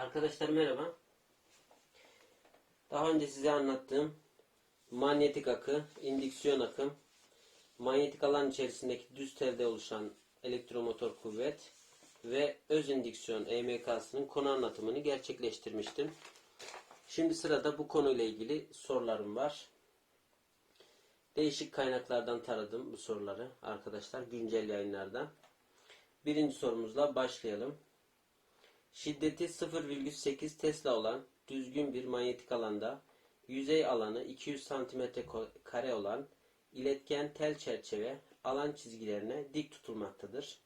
Arkadaşlar merhaba. Daha önce size anlattığım manyetik akı, indüksiyon akım, manyetik alan içerisindeki düz telde oluşan elektromotor kuvvet ve öz indüksiyon EMK'sının konu anlatımını gerçekleştirmiştim. Şimdi sırada bu konuyla ilgili sorularım var. Değişik kaynaklardan taradım bu soruları arkadaşlar güncel yayınlardan. Birinci sorumuzla başlayalım. Şiddeti 0,8 Tesla olan düzgün bir manyetik alanda yüzey alanı 200 cm kare olan iletken tel çerçeve alan çizgilerine dik tutulmaktadır.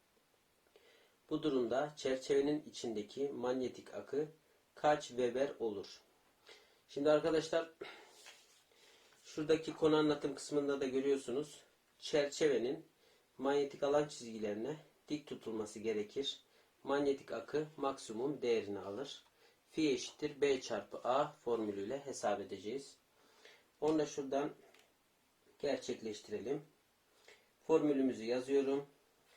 Bu durumda çerçevenin içindeki manyetik akı kaç Weber olur? Şimdi arkadaşlar şuradaki konu anlatım kısmında da görüyorsunuz. Çerçevenin manyetik alan çizgilerine dik tutulması gerekir manyetik akı maksimum değerini alır. Fi eşittir B çarpı A formülüyle hesap edeceğiz. Onu da şuradan gerçekleştirelim. Formülümüzü yazıyorum.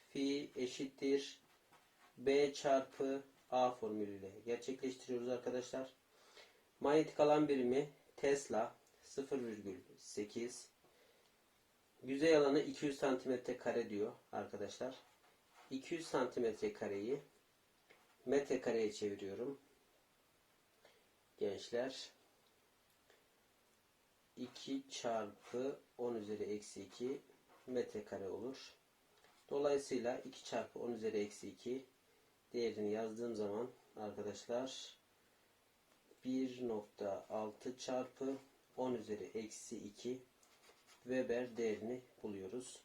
Fi eşittir B çarpı A formülüyle gerçekleştiriyoruz arkadaşlar. Manyetik alan birimi Tesla 0,8 Yüzey alanı 200 cm kare diyor arkadaşlar. 200 cm kareyi metrekareye çeviriyorum. Gençler 2 çarpı 10 üzeri eksi 2 metrekare olur. Dolayısıyla 2 çarpı 10 üzeri eksi 2 değerini yazdığım zaman arkadaşlar 1.6 çarpı 10 üzeri eksi 2 Weber değerini buluyoruz.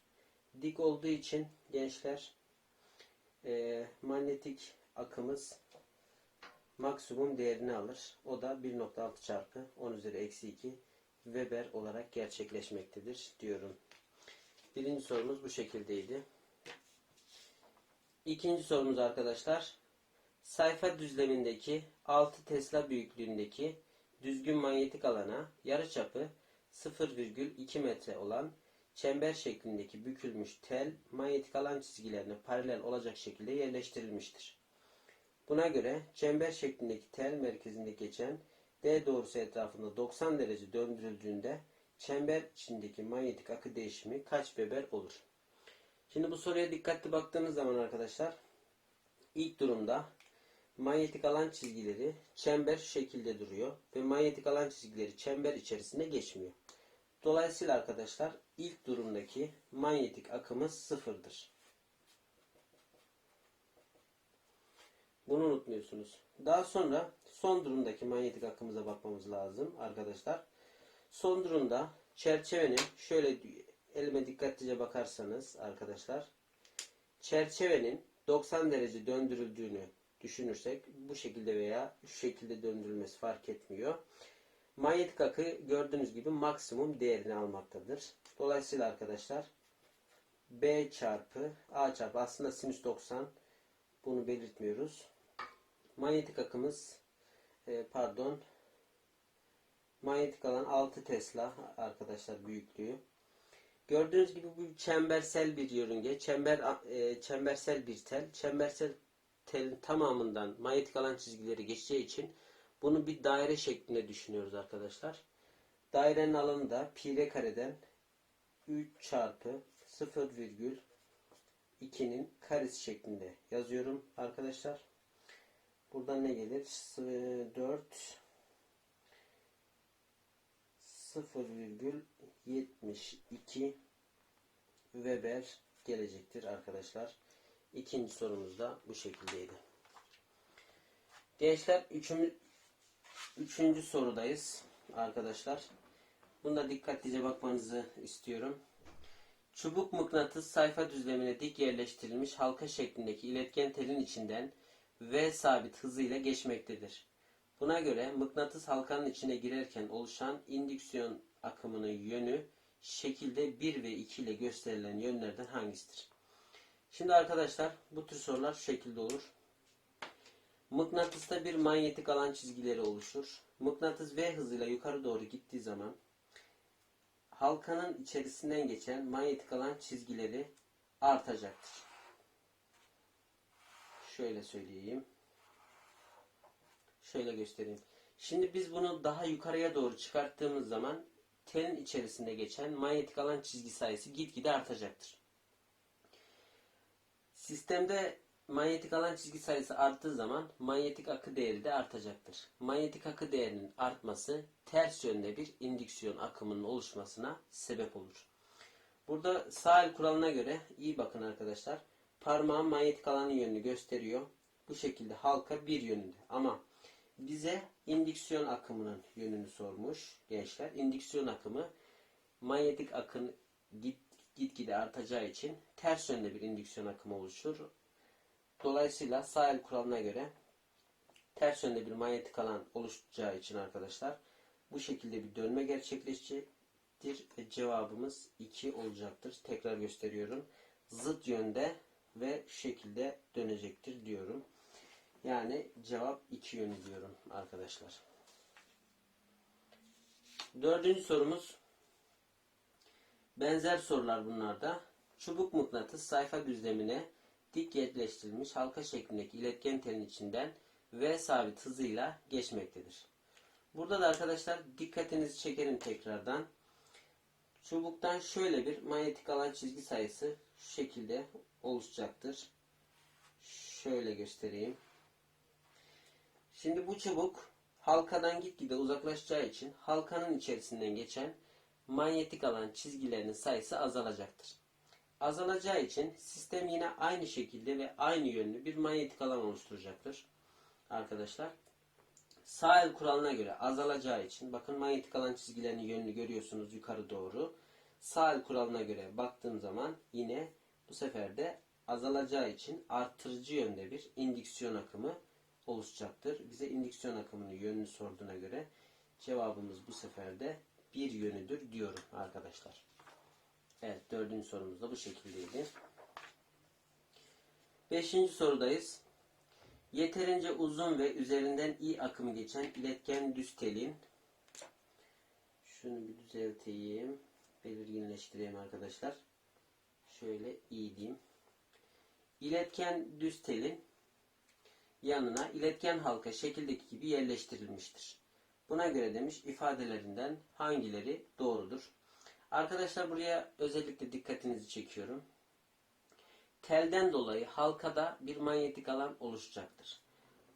Dik olduğu için gençler e, manyetik akımız maksimum değerini alır. O da 1.6 çarpı 10 üzeri eksi 2 Weber olarak gerçekleşmektedir diyorum. Birinci sorumuz bu şekildeydi. İkinci sorumuz arkadaşlar. Sayfa düzlemindeki 6 Tesla büyüklüğündeki düzgün manyetik alana yarıçapı 0,2 metre olan çember şeklindeki bükülmüş tel manyetik alan çizgilerine paralel olacak şekilde yerleştirilmiştir. Buna göre çember şeklindeki tel merkezinde geçen D doğrusu etrafında 90 derece döndürüldüğünde çember içindeki manyetik akı değişimi kaç Weber olur? Şimdi bu soruya dikkatli baktığınız zaman arkadaşlar ilk durumda manyetik alan çizgileri çember şu şekilde duruyor ve manyetik alan çizgileri çember içerisinde geçmiyor. Dolayısıyla arkadaşlar ilk durumdaki manyetik akımız sıfırdır. Bunu unutmuyorsunuz. Daha sonra son durumdaki manyetik akımıza bakmamız lazım arkadaşlar. Son durumda çerçevenin şöyle elime dikkatlice bakarsanız arkadaşlar çerçevenin 90 derece döndürüldüğünü düşünürsek bu şekilde veya şu şekilde döndürülmesi fark etmiyor. Manyetik akı gördüğünüz gibi maksimum değerini almaktadır. Dolayısıyla arkadaşlar B çarpı A çarpı aslında sinüs 90 bunu belirtmiyoruz. Manyetik akımız e, pardon manyetik alan 6 Tesla arkadaşlar büyüklüğü. Gördüğünüz gibi bu çembersel bir yörünge. Çember e, çembersel bir tel. Çembersel telin tamamından manyetik alan çizgileri geçeceği için bunu bir daire şeklinde düşünüyoruz arkadaşlar. Dairenin alanı da pi r kareden 3 çarpı 0,2'nin karesi şeklinde yazıyorum arkadaşlar. Buradan ne gelir? 4 0,72 Weber gelecektir arkadaşlar. İkinci sorumuz da bu şekildeydi. Gençler üçüncü sorudayız arkadaşlar. Bunda dikkatlice bakmanızı istiyorum. Çubuk mıknatıs sayfa düzlemine dik yerleştirilmiş halka şeklindeki iletken telin içinden V sabit hızıyla geçmektedir. Buna göre mıknatıs halkanın içine girerken oluşan indüksiyon akımının yönü şekilde 1 ve 2 ile gösterilen yönlerden hangisidir? Şimdi arkadaşlar bu tür sorular şu şekilde olur. Mıknatısta bir manyetik alan çizgileri oluşur. Mıknatıs V hızıyla yukarı doğru gittiği zaman halkanın içerisinden geçen manyetik alan çizgileri artacaktır. Şöyle söyleyeyim. Şöyle göstereyim. Şimdi biz bunu daha yukarıya doğru çıkarttığımız zaman telin içerisinde geçen manyetik alan çizgi sayısı gitgide artacaktır. Sistemde manyetik alan çizgi sayısı arttığı zaman manyetik akı değeri de artacaktır. Manyetik akı değerinin artması ters yönde bir indüksiyon akımının oluşmasına sebep olur. Burada sağ el kuralına göre iyi bakın arkadaşlar. Parmağın manyetik alanın yönünü gösteriyor. Bu şekilde halka bir yönünde. Ama bize indüksiyon akımının yönünü sormuş gençler. İndüksiyon akımı manyetik akın git, gitgide artacağı için ters yönde bir indüksiyon akımı oluşur. Dolayısıyla sağ el kuralına göre ters yönde bir manyetik alan oluşacağı için arkadaşlar bu şekilde bir dönme gerçekleşecektir ve cevabımız 2 olacaktır. Tekrar gösteriyorum. Zıt yönde ve şu şekilde dönecektir diyorum. Yani cevap 2 yönü diyorum arkadaşlar. Dördüncü sorumuz benzer sorular bunlarda. Çubuk mıknatıs sayfa düzlemine dik yerleştirilmiş halka şeklindeki iletken telin içinden V sabit hızıyla geçmektedir. Burada da arkadaşlar dikkatinizi çekerim tekrardan. Çubuktan şöyle bir manyetik alan çizgi sayısı şu şekilde oluşacaktır. Şöyle göstereyim. Şimdi bu çubuk halkadan gitgide uzaklaşacağı için halkanın içerisinden geçen manyetik alan çizgilerinin sayısı azalacaktır. Azalacağı için sistem yine aynı şekilde ve aynı yönlü bir manyetik alan oluşturacaktır. Arkadaşlar sağ el kuralına göre azalacağı için bakın manyetik alan çizgilerinin yönünü görüyorsunuz yukarı doğru. Sağ el kuralına göre baktığım zaman yine bu sefer de azalacağı için artırıcı yönde bir indüksiyon akımı oluşacaktır. Bize indüksiyon akımının yönünü sorduğuna göre cevabımız bu sefer de bir yönüdür diyorum arkadaşlar. Evet dördüncü sorumuz da bu şekildeydi. Beşinci sorudayız. Yeterince uzun ve üzerinden i akımı geçen iletken düz telin şunu bir düzelteyim. Belirginleştireyim arkadaşlar. Şöyle i diyeyim. İletken düz telin yanına iletken halka şekildeki gibi yerleştirilmiştir. Buna göre demiş ifadelerinden hangileri doğrudur? Arkadaşlar buraya özellikle dikkatinizi çekiyorum. Telden dolayı halkada bir manyetik alan oluşacaktır.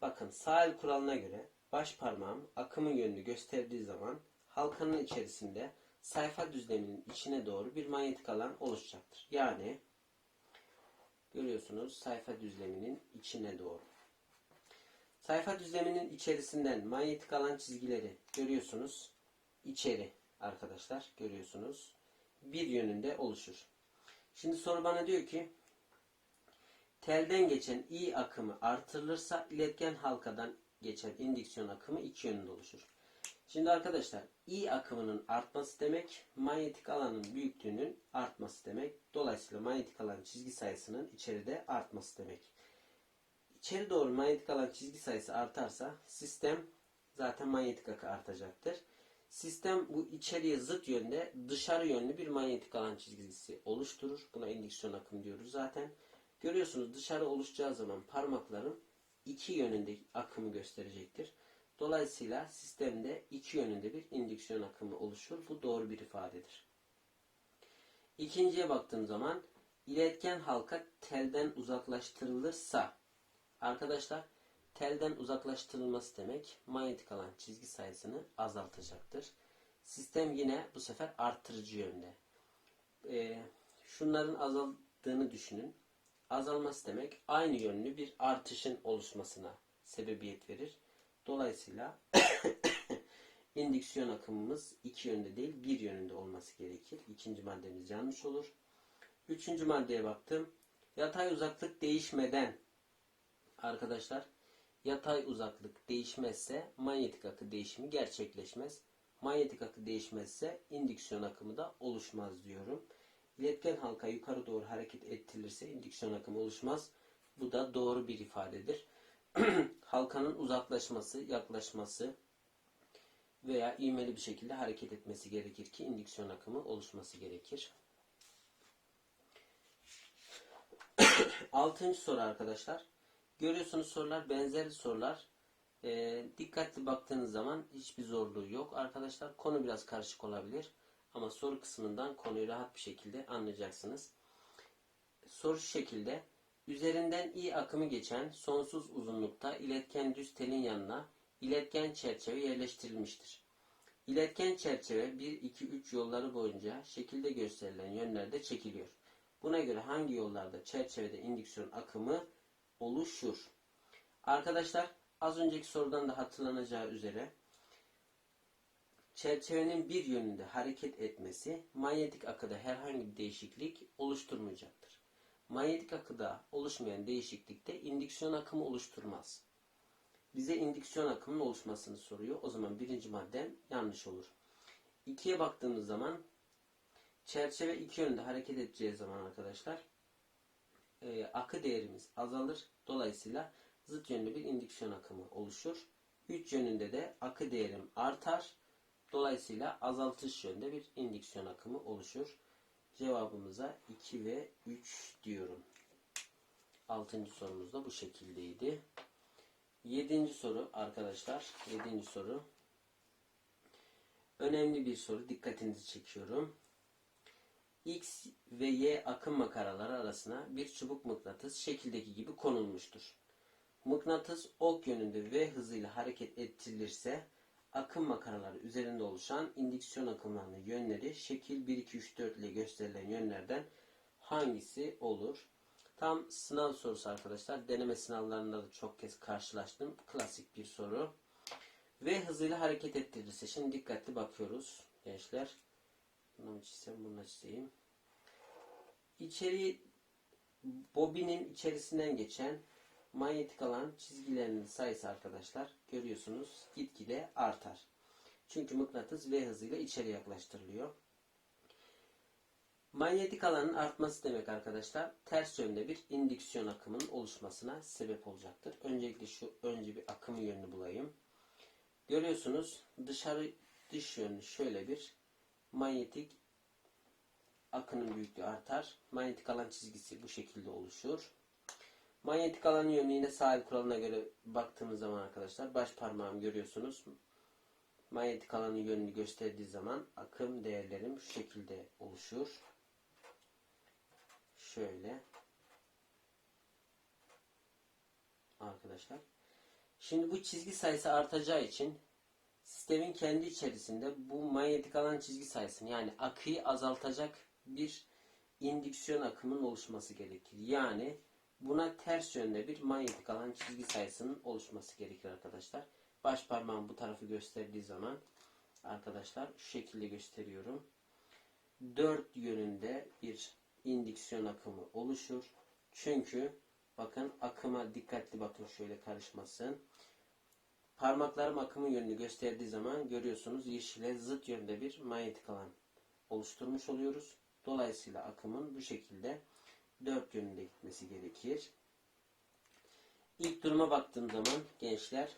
Bakın sağ el kuralına göre baş parmağım akımın yönünü gösterdiği zaman halkanın içerisinde sayfa düzleminin içine doğru bir manyetik alan oluşacaktır. Yani görüyorsunuz sayfa düzleminin içine doğru. Sayfa düzleminin içerisinden manyetik alan çizgileri görüyorsunuz. İçeri arkadaşlar görüyorsunuz. Bir yönünde oluşur. Şimdi soru bana diyor ki telden geçen i akımı artırılırsa iletken halkadan geçen indüksiyon akımı iki yönünde oluşur. Şimdi arkadaşlar i akımının artması demek manyetik alanın büyüklüğünün artması demek. Dolayısıyla manyetik alan çizgi sayısının içeride artması demek. İçeri doğru manyetik alan çizgi sayısı artarsa sistem zaten manyetik akı artacaktır. Sistem bu içeriye zıt yönde dışarı yönlü bir manyetik alan çizgisi oluşturur. Buna indüksiyon akım diyoruz zaten. Görüyorsunuz dışarı oluşacağı zaman parmaklarım iki yönünde akımı gösterecektir. Dolayısıyla sistemde iki yönünde bir indüksiyon akımı oluşur. Bu doğru bir ifadedir. İkinciye baktığım zaman iletken halka telden uzaklaştırılırsa arkadaşlar telden uzaklaştırılması demek manyetik alan çizgi sayısını azaltacaktır. Sistem yine bu sefer arttırıcı yönde. Ee, şunların azaldığını düşünün. Azalması demek aynı yönlü bir artışın oluşmasına sebebiyet verir. Dolayısıyla indüksiyon akımımız iki yönde değil bir yönünde olması gerekir. İkinci maddemiz yanlış olur. Üçüncü maddeye baktım. Yatay uzaklık değişmeden arkadaşlar yatay uzaklık değişmezse manyetik akı değişimi gerçekleşmez. Manyetik akı değişmezse indüksiyon akımı da oluşmaz diyorum. İletken halka yukarı doğru hareket ettirilirse indüksiyon akımı oluşmaz. Bu da doğru bir ifadedir. Halkanın uzaklaşması, yaklaşması veya ivmeli bir şekilde hareket etmesi gerekir ki indüksiyon akımı oluşması gerekir. Altıncı soru arkadaşlar. Görüyorsunuz sorular benzer sorular. E, dikkatli baktığınız zaman hiçbir zorluğu yok. Arkadaşlar konu biraz karışık olabilir. Ama soru kısmından konuyu rahat bir şekilde anlayacaksınız. Soru şu şekilde. Üzerinden i akımı geçen sonsuz uzunlukta iletken düz telin yanına iletken çerçeve yerleştirilmiştir. İletken çerçeve 1, 2, 3 yolları boyunca şekilde gösterilen yönlerde çekiliyor. Buna göre hangi yollarda çerçevede indüksiyon akımı oluşur? Arkadaşlar az önceki sorudan da hatırlanacağı üzere çerçevenin bir yönünde hareket etmesi manyetik akıda herhangi bir değişiklik oluşturmayacaktır. Manyetik akıda oluşmayan değişiklik de indüksiyon akımı oluşturmaz. Bize indüksiyon akımının oluşmasını soruyor. O zaman birinci maddem yanlış olur. İkiye baktığımız zaman çerçeve iki yönde hareket edeceği zaman arkadaşlar e, akı değerimiz azalır. Dolayısıyla zıt yönlü bir indüksiyon akımı oluşur. Üç yönünde de akı değerim artar. Dolayısıyla azaltış yönde bir indüksiyon akımı oluşur. Cevabımıza 2 ve 3 diyorum. Altıncı sorumuz da bu şekildeydi. Yedinci soru arkadaşlar. Yedinci soru. Önemli bir soru. Dikkatinizi çekiyorum. X ve Y akım makaraları arasına bir çubuk mıknatıs şekildeki gibi konulmuştur. Mıknatıs ok yönünde V hızıyla hareket ettirilirse akım makaraları üzerinde oluşan indüksiyon akımlarının yönleri şekil 1, 2, 3, 4 ile gösterilen yönlerden hangisi olur? Tam sınav sorusu arkadaşlar. Deneme sınavlarında da çok kez karşılaştım. Klasik bir soru. V hızıyla hareket ettirirse. Şimdi dikkatli bakıyoruz gençler. Bunu mu çizsem bunu çizeyim. İçeri bobinin içerisinden geçen manyetik alan çizgilerinin sayısı arkadaşlar görüyorsunuz gitgide artar. Çünkü mıknatıs V hızıyla içeri yaklaştırılıyor. Manyetik alanın artması demek arkadaşlar ters yönde bir indüksiyon akımının oluşmasına sebep olacaktır. Öncelikle şu önce bir akımı yönünü bulayım. Görüyorsunuz dışarı dış yönlü şöyle bir manyetik akının büyüklüğü artar. Manyetik alan çizgisi bu şekilde oluşur. Manyetik alan yönü yine sahil kuralına göre baktığımız zaman arkadaşlar baş parmağım görüyorsunuz. Manyetik alanın yönünü gösterdiği zaman akım değerlerim şu şekilde oluşur. Şöyle. Arkadaşlar. Şimdi bu çizgi sayısı artacağı için sistemin kendi içerisinde bu manyetik alan çizgi sayısını yani akıyı azaltacak bir indüksiyon akımının oluşması gerekir. Yani buna ters yönde bir manyetik alan çizgi sayısının oluşması gerekir arkadaşlar. Baş parmağım bu tarafı gösterdiği zaman arkadaşlar şu şekilde gösteriyorum. Dört yönünde bir indüksiyon akımı oluşur. Çünkü bakın akıma dikkatli bakın şöyle karışmasın. Parmaklarım akımın yönünü gösterdiği zaman görüyorsunuz yeşile zıt yönde bir manyetik alan oluşturmuş oluyoruz. Dolayısıyla akımın bu şekilde dört yönünde gitmesi gerekir. İlk duruma baktığım zaman gençler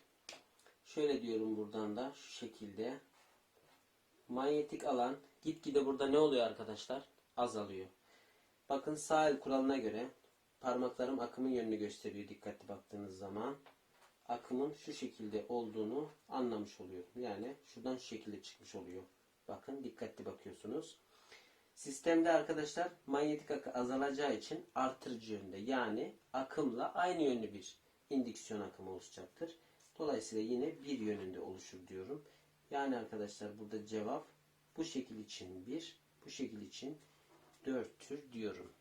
şöyle diyorum buradan da şu şekilde manyetik alan gitgide burada ne oluyor arkadaşlar? Azalıyor. Bakın sağ el kuralına göre parmaklarım akımın yönünü gösteriyor dikkatli baktığınız zaman. Akımın şu şekilde olduğunu anlamış oluyorum. Yani şuradan şu şekilde çıkmış oluyor. Bakın dikkatli bakıyorsunuz. Sistemde arkadaşlar manyetik akı azalacağı için artırıcı yönde yani akımla aynı yönlü bir indüksiyon akımı oluşacaktır. Dolayısıyla yine bir yönünde oluşur diyorum. Yani arkadaşlar burada cevap bu şekil için bir, bu şekil için dörttür diyorum.